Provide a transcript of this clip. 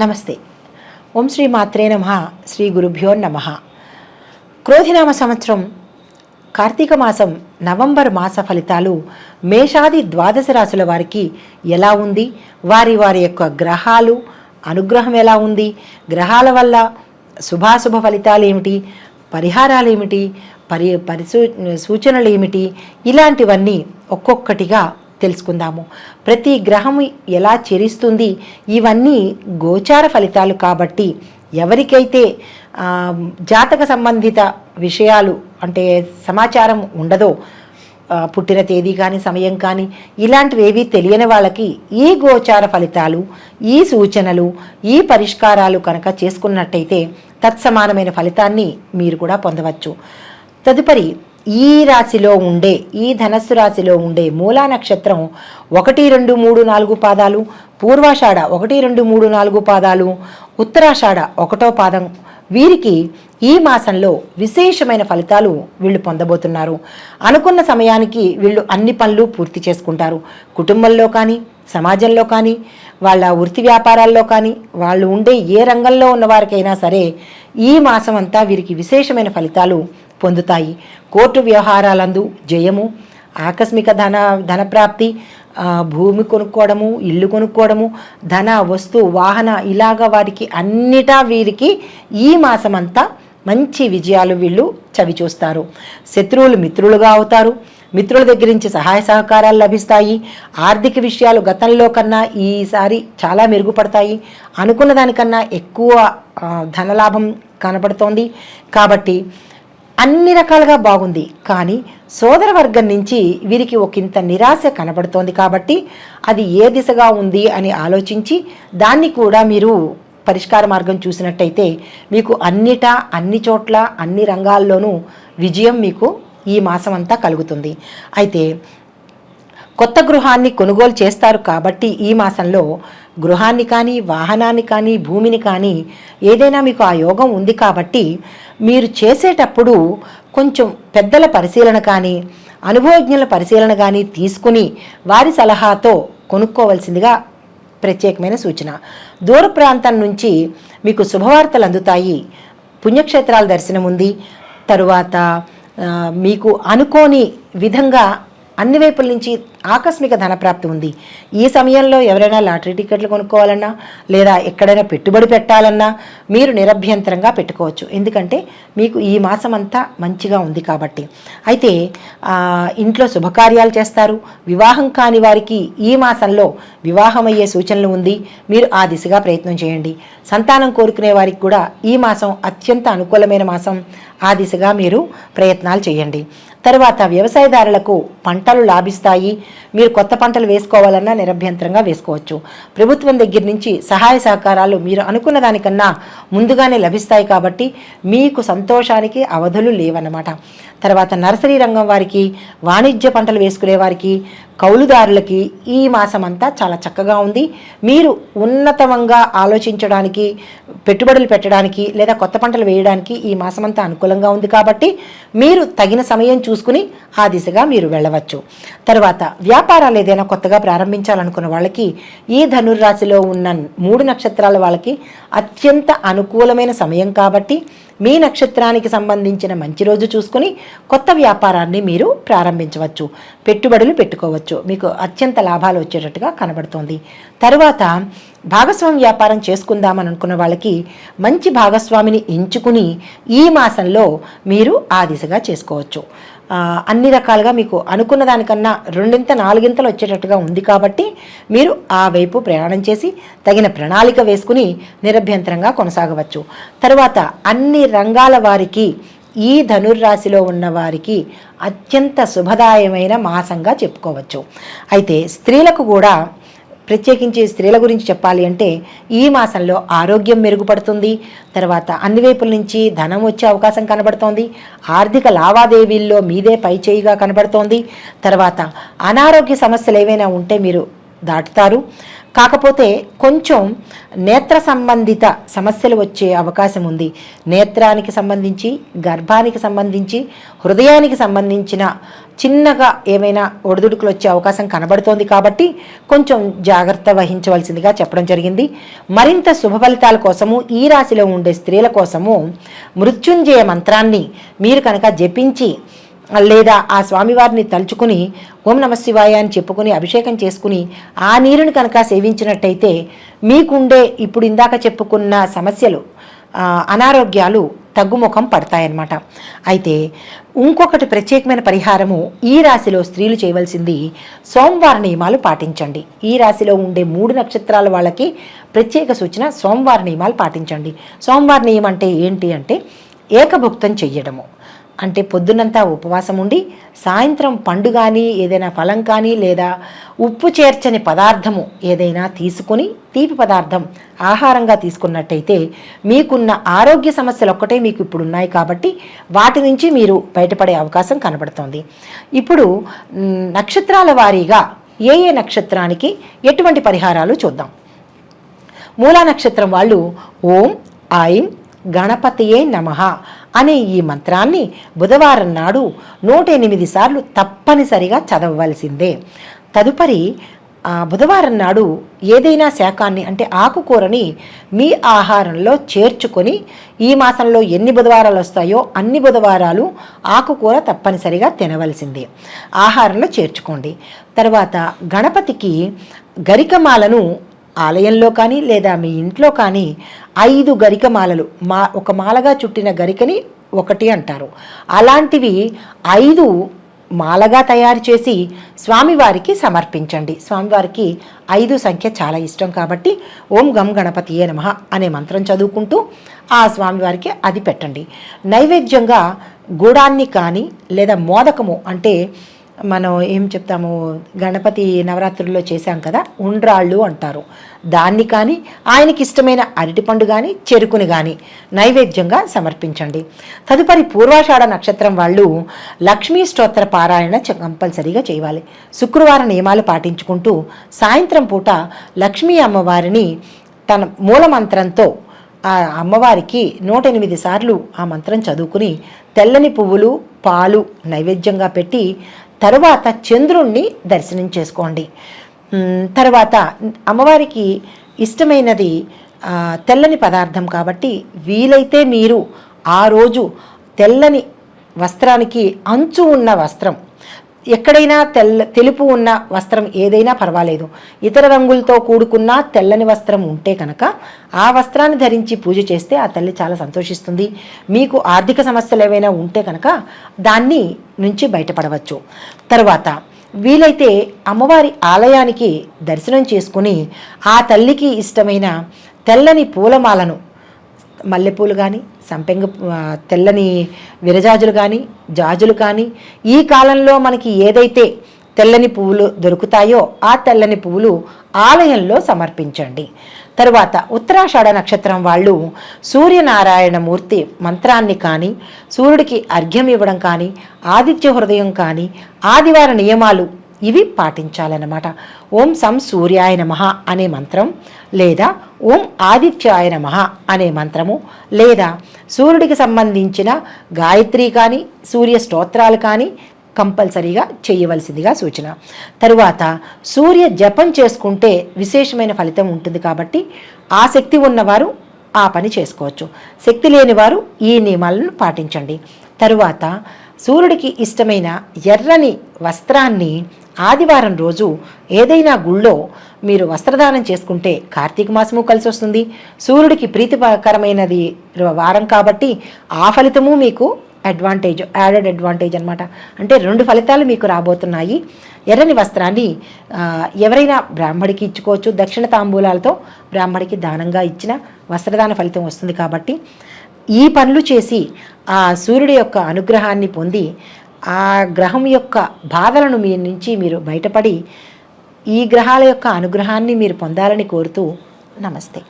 నమస్తే. ఓం శ్రీ మాత్రే నమ శ్రీ గురుభ్యో నమ. క్రోధినామ సంవత్సరం కార్తీక మాసం నవంబర్ మాస ఫలితాలు మేషాది ద్వాదశ రాశుల వారికి ఎలా ఉంది? వారి వారి యొక్క గ్రహాలు అనుగ్రహం ఎలా ఉంది? గ్రహాల వల్ల శుభాశుభ ఫలితాలు ఏమిటి? పరిహారాలు ఏమిటి? పరి పరిసూ సూచనలు ఏమిటి? ఇలాంటివన్నీ ఒక్కొక్కటిగా తెలుసుకుందాము. ప్రతి గ్రహం ఎలా చెరిస్తుంది? ఇవన్నీ గోచార ఫలితాలు కాబట్టి ఎవరికైతే జాతక సంబంధిత విషయాలు అంటే సమాచారం ఉండదో పుట్టిన తేదీ కానీ సమయం కానీ ఇలాంటివి ఏవి తెలియని వాళ్ళకి ఈ గోచార ఫలితాలు ఈ సూచనలు ఈ పరిష్కారాలు కనుక చేసుకున్నట్టయితే తత్సమానమైన ఫలితాన్ని మీరు కూడా పొందవచ్చు. తదుపరి ఈ రాశిలో ఉండే ఈ ధనస్సు రాశిలో ఉండే మూలా నక్షత్రం ఒకటి రెండు మూడు నాలుగు పాదాలు పూర్వాషాఢ ఒకటి రెండు మూడు నాలుగు పాదాలు ఉత్తరాషాఢ ఒకటో పాదం. వీరికి ఈ మాసంలో విశేషమైన ఫలితాలు వీళ్ళు పొందబోతున్నారు. అనుకున్న సమయానికి వీళ్ళు అన్ని పనులు పూర్తి చేసుకుంటారు. కుటుంబంలో కానీ సమాజంలో కానీ వాళ్ళ వృత్తి వ్యాపారాల్లో కానీ వాళ్ళు ఉండే ఏ రంగంలో ఉన్నవారికైనా సరే ఈ మాసం అంతా వీరికి విశేషమైన ఫలితాలు పొందుతాయి. కోర్టు వ్యవహారాలందు జయము ఆకస్మిక ధన ధనప్రాప్తి భూమి కొనుక్కోవడము ఇల్లు కొనుక్కోవడము ధన వస్తు వాహన ఇలాగ వారికి అన్నిటా వీరికి ఈ మాసమంతా మంచి విజయాలు వీళ్ళు చవి చూస్తారు శత్రువులు మిత్రులుగా అవుతారు. మిత్రుల దగ్గర నుంచి సహాయ సహకారాలు లభిస్తాయి. ఆర్థిక విషయాలు గతంలో కన్నా ఈసారి చాలా మెరుగుపడతాయి. అనుకున్న దానికన్నా ఎక్కువ ధనలాభం కనబడుతోంది. కాబట్టి అన్ని రకాలుగా బాగుంది. కానీ సోదర వర్గం నుంచి వీరికి ఒకంత నిరాశ కనబడుతోంది కాబట్టి అది ఏ దిశగా ఉంది అని ఆలోచించి దాన్ని కూడా మీరు పరిష్కార మార్గం చూసినట్టయితే మీకు అన్నిటా అన్ని చోట్ల అన్ని రంగాల్లోనూ విజయం మీకు ఈ మాసం అంతా కలుగుతుంది. అయితే కొత్త గృహాన్ని కొనుగోలు చేస్తారు కాబట్టి ఈ మాసంలో గృహాన్ని కానీ వాహనాన్ని కానీ భూమిని కానీ ఏదైనా మీకు ఆ యోగం ఉంది కాబట్టి మీరు చేసేటప్పుడు కొంచెం పెద్దల పరిశీలన కానీ అనుభవజ్ఞుల పరిశీలన కానీ తీసుకుని వారి సలహాతో కొనుక్కోవలసిందిగా ప్రత్యేకమైన సూచన. దూర ప్రాంతం నుంచి మీకు శుభవార్తలు అందుతాయి. పుణ్యక్షేత్రాల దర్శనం ఉంది. తరువాత మీకు అనుకోని విధంగా అన్ని వైపుల నుంచి ఆకస్మిక ధనప్రాప్తి ఉంది. ఈ సమయంలో ఎవరైనా లాటరీ టికెట్లు కొనుక్కోవాలన్నా లేదా ఎక్కడైనా పెట్టుబడి పెట్టాలన్నా మీరు నిరభ్యంతరంగా పెట్టుకోవచ్చు. ఎందుకంటే మీకు ఈ మాసం అంతా మంచిగా ఉంది కాబట్టి. అయితే ఇంట్లో శుభకార్యాలు చేస్తారు. వివాహం కాని వారికి ఈ మాసంలో వివాహం అయ్యే సూచనలు ఉంది. మీరు ఆ దిశగా ప్రయత్నం చేయండి. సంతానం కోరుకునే వారికి కూడా ఈ మాసం అత్యంత అనుకూలమైన మాసం. ఆ దిశగా మీరు ప్రయత్నాలు చేయండి. తర్వాత వ్యవసాయదారులకు పంటలు లాభిస్తాయి. మీరు కొత్త పంటలు వేసుకోవాలన్నా నిరభ్యంతరంగా వేసుకోవచ్చు. ప్రభుత్వం దగ్గర నుంచి సహాయ సహకారాలు మీరు అనుకున్న దానికన్నా ముందుగానే లభిస్తాయి కాబట్టి మీకు సంతోషానికి అవధులు లేవన్నమాట. తర్వాత నర్సరీ రంగం వారికి వాణిజ్య పంటలు వేసుకునే వారికి కౌలుదారులకి ఈ మాసం అంతా చాలా చక్కగా ఉంది. మీరు ఉన్నతంగా ఆలోచించడానికి పెట్టుబడులు పెట్టడానికి లేదా కొత్త పంటలు వేయడానికి ఈ మాసం అంతా అనుకూలంగా ఉంది కాబట్టి మీరు తగిన సమయం చూసుకుని ఆ దిశగా మీరు వెళ్ళవచ్చు. తర్వాత వ్యాపారాలు ఏదైనా కొత్తగా ప్రారంభించాలనుకున్న వాళ్ళకి ఈ ధనుర్రాశిలో ఉన్న మూడు నక్షత్రాల వాళ్ళకి అత్యంత అనుకూలమైన సమయం కాబట్టి మీ నక్షత్రానికి సంబంధించిన మంచి రోజు చూసుకుని కొత్త వ్యాపారాన్ని మీరు ప్రారంభించవచ్చు. పెట్టుబడులు పెట్టుకోవచ్చు. మీకు అత్యంత లాభాలు వచ్చేటట్టుగా కనబడుతోంది. తరువాత భాగస్వామి వ్యాపారం చేసుకుందామని అనుకున్న వాళ్ళకి మంచి భాగస్వామిని ఎంచుకుని ఈ మాసంలో మీరు ఆ దిశగా చేసుకోవచ్చు. అన్ని రకాలుగా మీకు అనుకున్న దానికన్నా రెండింత నాలుగింతలు వచ్చేటట్టుగా ఉంది కాబట్టి మీరు ఆ వైపు ప్రయాణం చేసి తగిన ప్రణాళిక వేసుకుని నిరభ్యంతరంగా కొనసాగవచ్చు. తర్వాత అన్ని రంగాల వారికి ఈ ధనుర్రాశిలో ఉన్న వారికి అత్యంత శుభదాయమైన మాసంగా చెప్పుకోవచ్చు. అయితే స్త్రీలకు కూడా ప్రత్యేకించి స్త్రీల గురించి చెప్పాలి అంటే ఈ మాసంలో ఆరోగ్యం మెరుగుపడుతుంది. తర్వాత అన్ని వైపుల నుంచి ధనం వచ్చే అవకాశం కనబడుతోంది. ఆర్థిక లావాదేవీల్లో మీదే పై చేయిగా కనబడుతోంది. తర్వాత అనారోగ్య సమస్యలు ఏవైనా ఉంటే మీరు దాటుతారు. కాకపోతే కొంచెం నేత్ర సంబంధిత సమస్యలు వచ్చే అవకాశం ఉంది. నేత్రానికి సంబంధించి గర్భానికి సంబంధించి హృదయానికి సంబంధించిన చిన్నగా ఏమైనా ఒడిదుడుకులు వచ్చే అవకాశం కనబడుతోంది కాబట్టి కొంచెం జాగ్రత్త వహించవలసిందిగా చెప్పడం జరిగింది. మరింత శుభ ఫలితాల కోసము ఈ రాశిలో ఉండే స్త్రీల కోసము మృత్యుంజయ మంత్రాన్ని మీరు కనుక జపించి లేదా ఆ స్వామివారిని తలుచుకుని ఓం నమ శివాయ అని చెప్పుకుని అభిషేకం చేసుకుని ఆ నీరుని కనుక సేవించినట్టయితే మీకుండే ఇప్పుడు ఇందాక చెప్పుకున్న సమస్యలు అనారోగ్యాలు తగ్గుముఖం పడతాయన్నమాట. అయితే ఇంకొకటి ప్రత్యేకమైన పరిహారము ఈ రాశిలో స్త్రీలు చేయవలసింది సోమవార నియమాలు పాటించండి. ఈ రాశిలో ఉండే మూడు నక్షత్రాల వాళ్ళకి ప్రత్యేక సూచన సోమవార నియమాలు పాటించండి. సోమవార నియమం అంటే ఏంటి అంటే ఏకభుక్తం చెయ్యడము. అంటే పొద్దునంతా ఉపవాసం ఉండి సాయంత్రం పండు కానీ ఏదైనా ఫలం కానీ లేదా ఉప్పు చేర్చని పదార్థము ఏదైనా తీసుకొని తీపి పదార్థం ఆహారంగా తీసుకున్నట్టయితే మీకున్న ఆరోగ్య సమస్యలు ఒక్కటే మీకు ఇప్పుడు ఉన్నాయి కాబట్టి వాటి నుంచి మీరు బయటపడే అవకాశం కనబడుతోంది. ఇప్పుడు నక్షత్రాల వారీగా ఏ ఏ నక్షత్రానికి ఎటువంటి పరిహారాలు చూద్దాం. మూలా నక్షత్రం వాళ్ళు ఓం ఐం గణపతియే నమః అనే ఈ మంత్రాన్ని బుధవారం నాడు నూట ఎనిమిది సార్లు తప్పనిసరిగా చదవవలసిందే. తదుపరి బుధవారం నాడు ఏదైనా శాకాన్ని అంటే ఆకుకూరని మీ ఆహారంలో చేర్చుకొని ఈ మాసంలో ఎన్ని బుధవారాలు వస్తాయో అన్ని బుధవారాలు ఆకుకూర తప్పనిసరిగా తినవలసిందే. ఆహారంలో చేర్చుకోండి. తర్వాత గణపతికి గరికమాలను ఆలయంలో కానీ లేదా మీ ఇంట్లో కానీ ఐదు గరిక మాలలు మా ఒక మాలగా చుట్టిన గరికని ఒకటి అంటారు. అలాంటివి ఐదు మాలగా తయారు చేసి స్వామివారికి సమర్పించండి. స్వామివారికి ఐదు సంఖ్య చాలా ఇష్టం కాబట్టి ఓం గం గణపతియే నమః అనే మంత్రం చదువుకుంటూ ఆ స్వామివారికి అది పెట్టండి. నైవేద్యంగా గూడాన్ని కానీ లేదా మోదకము అంటే మనం ఏం చెప్తాము? గణపతి నవరాత్రుల్లో చేశాం కదా ఉండ్రాళ్ళు అంటారు. దాన్ని కానీ ఆయనకి ఇష్టమైన అరటిపండు కానీ చెరుకుని కానీ నైవేద్యంగా సమర్పించండి. తదుపరి పూర్వాషాఢ నక్షత్రం వాళ్ళు లక్ష్మీ స్తోత్ర పారాయణ చ- కంపల్సరీగా చేయాలి. శుక్రవారం నియమాలు పాటించుకుంటూ సాయంత్రం పూట లక్ష్మీ అమ్మవారిని తన మూల మంత్రంతో ఆ అమ్మవారికి నూట ఎనిమిది సార్లు ఆ మంత్రం చదువుకుని తెల్లని పువ్వులు పాలు నైవేద్యంగా పెట్టి తరువాత చంద్రుణ్ణి దర్శనం చేసుకోండి. తర్వాత అమ్మవారికి ఇష్టమైనది తెల్లని పదార్థం కాబట్టి వీలైతే మీరు ఆ రోజు తెల్లని వస్త్రానికి అంచు ఉన్న వస్త్రం ఎక్కడైనా తెల్ల తెలుపు ఉన్న వస్త్రం ఏదైనా పర్వాలేదు. ఇతర రంగులతో కూడుకున్న తెల్లని వస్త్రం ఉంటే కనుక ఆ వస్త్రాన్ని ధరించి పూజ చేస్తే ఆ తల్లి చాలా సంతోషిస్తుంది. మీకు ఆర్థిక సమస్యలు ఏవైనా ఉంటే కనుక దాన్ని నుంచి బయటపడవచ్చు. తర్వాత వీలైతే అమ్మవారి ఆలయానికి దర్శనం చేసుకుని ఆ తల్లికి ఇష్టమైన తెల్లని పూలమాలను మల్లెపూలు కానీ సంపెంగ తెల్లని విరజాజులు కానీ జాజులు కానీ ఈ కాలంలో మనకి ఏదైతే తెల్లని పువ్వులు దొరుకుతాయో ఆ తెల్లని పువ్వులు ఆలయంలో సమర్పించండి. తరువాత ఉత్తరాషాఢ నక్షత్రం వాళ్ళు సూర్యనారాయణ మూర్తి మంత్రాన్ని కానీ సూర్యుడికి అర్ఘ్యం ఇవ్వడం కానీ ఆదిత్య హృదయం కానీ ఆదివార నియమాలు ఇవి పాటించాలన్నమాట. ఓం సం సూర్యాయ నమః అనే మంత్రం లేదా ఓం ఆదిత్యాయ నమః అనే మంత్రము లేదా సూర్యుడికి సంబంధించిన గాయత్రి కానీ సూర్య స్తోత్రాలు కానీ కంపల్సరీగా చేయవలసిందిగా సూచన. తరువాత సూర్య జపం చేసుకుంటే విశేషమైన ఫలితం ఉంటుంది కాబట్టి ఆ శక్తి ఉన్నవారు ఆ పని చేసుకోవచ్చు. శక్తి లేనివారు ఈ నియమాలను పాటించండి. తరువాత సూర్యుడికి ఇష్టమైన ఎర్రని వస్త్రాన్ని ఆదివారం రోజు ఏదైనా గుళ్ళో మీరు వస్త్రదానం చేసుకుంటే కార్తీక మాసము కలిసి వస్తుంది. సూర్యుడికి ప్రీతికరమైనది వారం కాబట్టి ఆ ఫలితము మీకు అడ్వాంటేజ్ యాడెడ్ అడ్వాంటేజ్ అనమాట అంటే రెండు ఫలితాలు మీకు రాబోతున్నాయి. ఎర్రని వస్త్రాన్ని ఎవరైనా బ్రాహ్మడికి ఇచ్చుకోవచ్చు. దక్షిణ తాంబూలాలతో బ్రాహ్మడికి దానంగా ఇచ్చిన వస్త్రదాన ఫలితం వస్తుంది కాబట్టి ఈ పనులు చేసి ఆ సూర్యుడి యొక్క అనుగ్రహాన్ని పొంది ఆ గ్రహం యొక్క బాధలను మీ నుంచి మీరు బయటపడి ఈ గ్రహాల యొక్క అనుగ్రహాన్ని మీరు పొందాలని కోరుతూ నమస్తే.